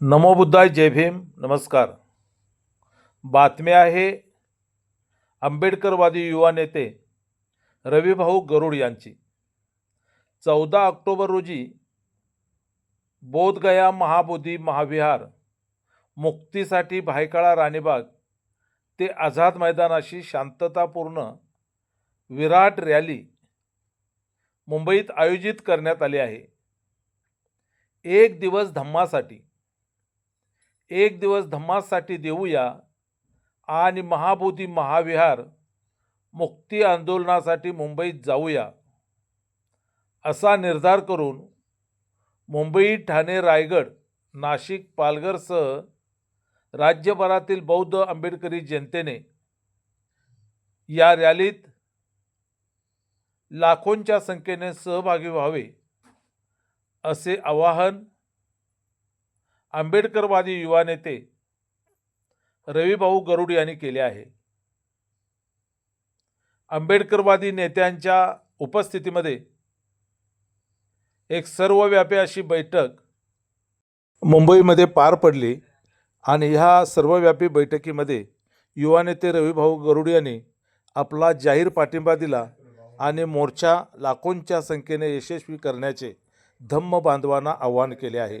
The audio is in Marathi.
नमो बुद्धाय जय भीम. नमस्कार. बातमी आहे आंबेडकरवादी युवा नेते रविभाऊ गरुड यांची. चौदा ऑक्टोबर रोजी बोधगया महाबोधी महाविहार मुक्तीसाठी भायकाळा राणीबाग ते आझाद मैदानाशी शांततापूर्ण विराट रॅली मुंबईत आयोजित करण्यात आली आहे. एक दिवस धम्मासाठी एक दिवस धम्मासाठी देऊया आणि महाबोधी महाविहार मुक्ती आंदोलनासाठी मुंबईत जाऊया असा निर्धार करून मुंबई ठाणे रायगड नाशिक पालघरसह राज्यभरातील बौद्ध आंबेडकरी जनतेने या रॅलीत लाखोंच्या संख्येने सहभागी व्हावे असे आवाहन आंबेडकरवादी युवा नेते रविभाऊ गरुड यांनी केले आहे. आंबेडकरवादी नेत्यांच्या उपस्थितीमध्ये एक सर्वव्यापी अशी बैठक मुंबईमध्ये पार पडली आणि ह्या सर्वव्यापी बैठकीमध्ये युवा नेते रविभाऊ गरुड यांनी आपला जाहीर पाठिंबा दिला आणि मोर्चा लाखोंच्या संख्येने यशस्वी करण्याचे धम्म बांधवांना आवाहन केले आहे.